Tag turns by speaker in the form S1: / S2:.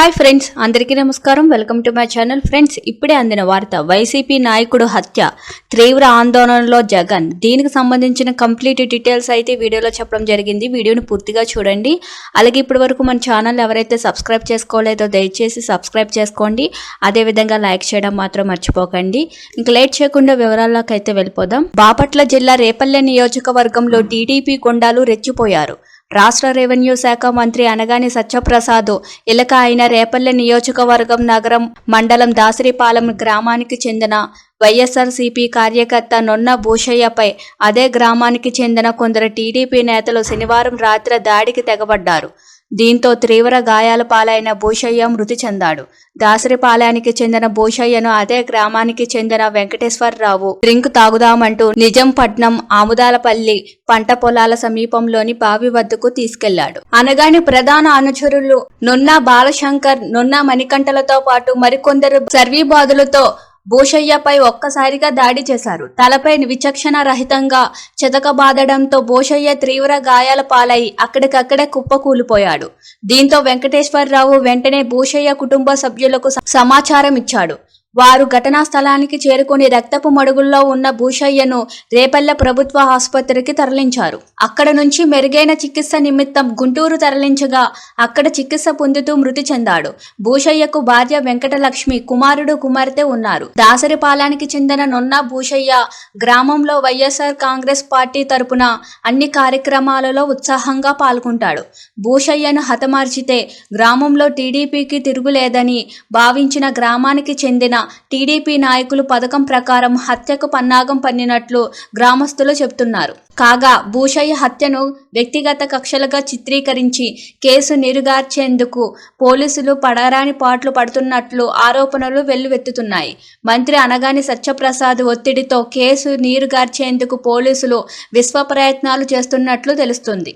S1: Hi friends అందరికీ నమస్కారం. Welcome to my channel friends. ఇప్పుడే అందిన వార్త వైసీపీ నాయకుడు హత్య తీవ్ర ఆందోళనలో జగన్. దీనికి సంబంధించిన కంప్లీట్ డీటెయిల్స్ అయితే వీడియోలో చెప్పడం జరిగింది. వీడియోని పూర్తిగా చూడండి. అలాగే ఇప్పటి వరకు మన ఛానల్ ఎవరైతే సబ్స్క్రైబ్ చేసుకోలేదో దయచేసి సబ్స్క్రైబ్ చేసుకోండి. అదేవిధంగా లైక్ చేయడం మాత్రం మర్చిపోకండి. ఇంకా లేట్ చేయకుండా వివరాల్లోకి అయితే వెళ్ళిపోదాం. బాపట్ల జిల్లా రేపల్లె నియోజకవర్గంలో టీడీపీ కొండాలు రెచ్చిపోయారు. రాష్ట్ర రెవెన్యూ శాఖ మంత్రి అనగాని సత్యప్రసాద్ ఇలక అయిన రేపల్లె నియోజకవర్గం నగరం మండలం దాసరిపాలెం గ్రామానికి చెందిన వైఎస్ఆర్సీపీ కార్యకర్త నొన్న భూషయ్యపై అదే గ్రామానికి చెందిన కొందరు టీడీపీ నేతలు శనివారం రాత్రి దాడికి తెగబడ్డారు. దీంతో తీవ్ర గాయాల పాలైన భూషయ్య మృతి చెందాడు. దాసరిపాలయానికి చెందిన భూషయ్యను అదే గ్రామానికి చెందిన వెంకటేశ్వరరావు డ్రింక్ తాగుదామంటూ నిజంపట్నం ఆముదాలపల్లి పంట పొలాల సమీపంలోని బావి వద్దకు తీసుకెళ్ళాడు. అనగాని ప్రధాన అనుచరులు నున్న బాలశంకర్ నున్న మణికంఠలతో పాటు మరికొందరు సర్వీబాదులతో భూషయ్యపై ఒక్కసారిగా దాడి చేశారు. తలపై విచక్షణ రహితంగా చెతకబాదడంతో భూషయ్య తీవ్ర గాయాల పాలై అక్కడికక్కడే కుప్పకూలిపోయాడు దీంతో వెంకటేశ్వరరావు వెంటనే భూషయ్య కుటుంబ సభ్యులకు సమాచారం ఇచ్చాడు వారు ఘటనా స్థలానికి చేరుకుని రక్తపు మడుగుల్లో ఉన్న భూషయ్యను రేపల్లె ప్రభుత్వ ఆసుపత్రికి తరలించారు. అక్కడ నుంచి మెరుగైన చికిత్స నిమిత్తం గుంటూరు తరలించగా అక్కడ చికిత్స పొందుతూ మృతి చెందాడు. భూషయ్యకు భార్య వెంకటలక్ష్మి కుమారుడు కుమార్తె ఉన్నారు. దాసరిపాలానికి చెందిన నొన్న భూషయ్య గ్రామంలో వైఎస్ఆర్ కాంగ్రెస్ పార్టీ తరపున అన్ని కార్యక్రమాలలో ఉత్సాహంగా పాల్గొంటాడు. భూషయ్యను హతమార్చితే గ్రామంలో టీడీపీకి తిరుగులేదని భావించిన గ్రామానికి చెందిన టీడీపీ నాయకులు పథకం ప్రకారం హత్యకు పన్నాగం పన్నినట్లు గ్రామస్తులు చెబుతున్నారు. కాగా భూషయ్య హత్యను వ్యక్తిగత కక్షలుగా చిత్రీకరించి కేసు నీరుగార్చేందుకు పోలీసులు పడరాని పాట్లు పడుతున్నట్లు ఆరోపణలు వెల్లువెత్తుతున్నాయి. మంత్రి అనగాని సత్యప్రసాద్ ఒత్తిడితో కేసు నీరుగార్చేందుకు పోలీసులు విశ్వ ప్రయత్నాలు చేస్తున్నట్లు తెలుస్తుంది.